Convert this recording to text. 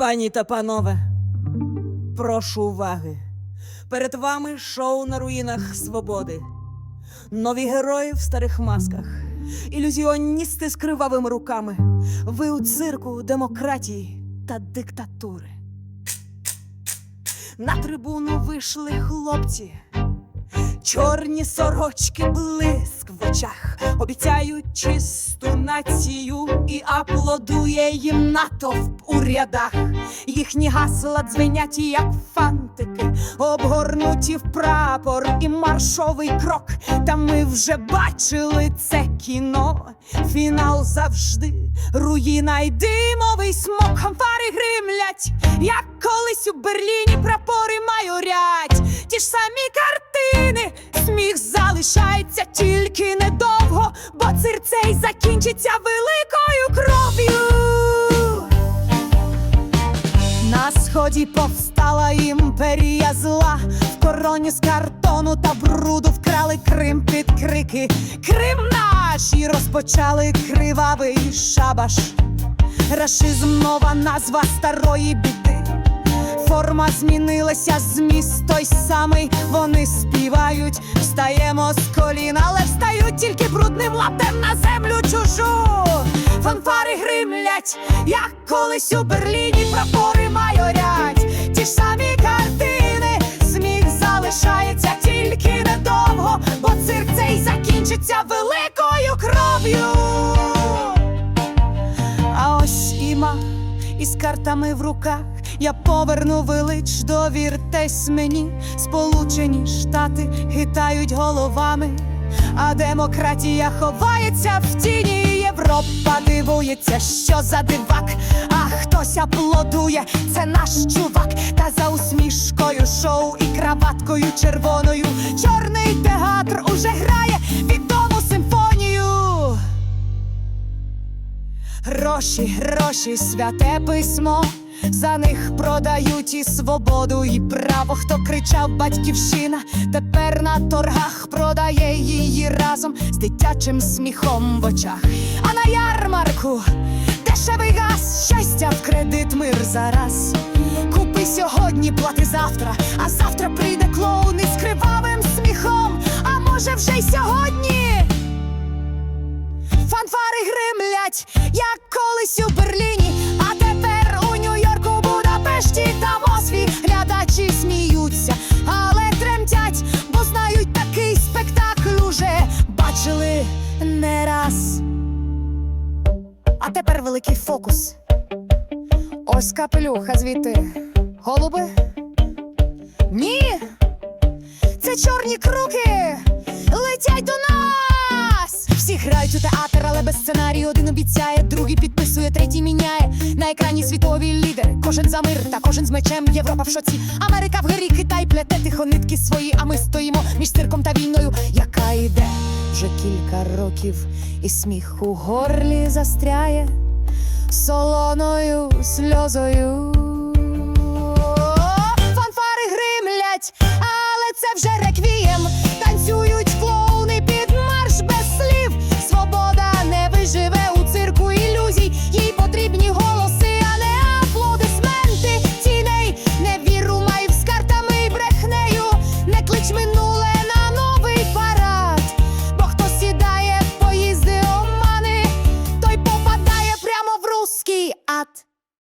Пані та панове, прошу уваги. Перед вами шоу на руїнах свободи. Нові герої в старих масках, ілюзіоністи з кривавими руками. Ви у цирку демократії та диктатури. На трибуну вийшли хлопці. Чорні сорочки, блиск в очах, обіцяють чисту націю і аплодує їм натовп у рядах. Їхні гасла дзвенять, як фантики, обгорнуті в прапор і маршовий крок. Та ми вже бачили це кіно. Фінал завжди руїна й димовий смок. Фанфари гримлять, як колись у Берліні прапори майорять. Ті ж самі картини, сміх залишається тільки недовго, бо цир цей закінчиться великою кров'ю. На сході повстала імперія зла, в короні з картону та бруду вкрали Крим під крики. Крим наш і розпочали кривавий шабаш. Рашизм нова назва старої біди. Форма змінилася, зміст той самий. Вони співають, встаємо з колін, але встають тільки брудним лаптем на землю чужу. Фанфари гримлять, як колись у Берліні прапори майорять. Ті ж самі картини, сміх залишається тільки недовго, бо цирк цей закінчиться великою кров'ю. А ось іма із картами в руках. Я поверну велич, довіртесь мені. Сполучені Штати хитають головами, а демократія ховається в тіні. Європа дивується, що за дивак, а хтось аплодує, це наш чувак. Та за усмішкою шоу і краваткою червоною. Чорний театр уже грає відому симфонію. Гроші, гроші, святе письмо. За них продають і свободу, і право, хто кричав батьківщина, тепер на торгах продає її разом з дитячим сміхом в очах. А на ярмарку дешевий газ, щастя в кредит мир зараз. Купи сьогодні, плати завтра, а завтра прийде клоун із кривавим сміхом. А може вже й сьогодні? Фанфари гримлять, як колись у Берліні, не раз. А тепер великий фокус. Ось капелюха звідти. Голуби? Ні. Це чорні круки летять до нас. Всі грають у театр, але без сценарію один обіцяє, другий підписує, третій міняє. На екрані світові лідери. Кожен за мир та кожен з мечем. Європа в шоці. Америка в грі, Китай плете тихо нитки свої. А ми стоїмо між цирком та війною, яка йде вже кілька років, і сміх у горлі застряє солоною сльозою. Фанфари гримлять, але це вже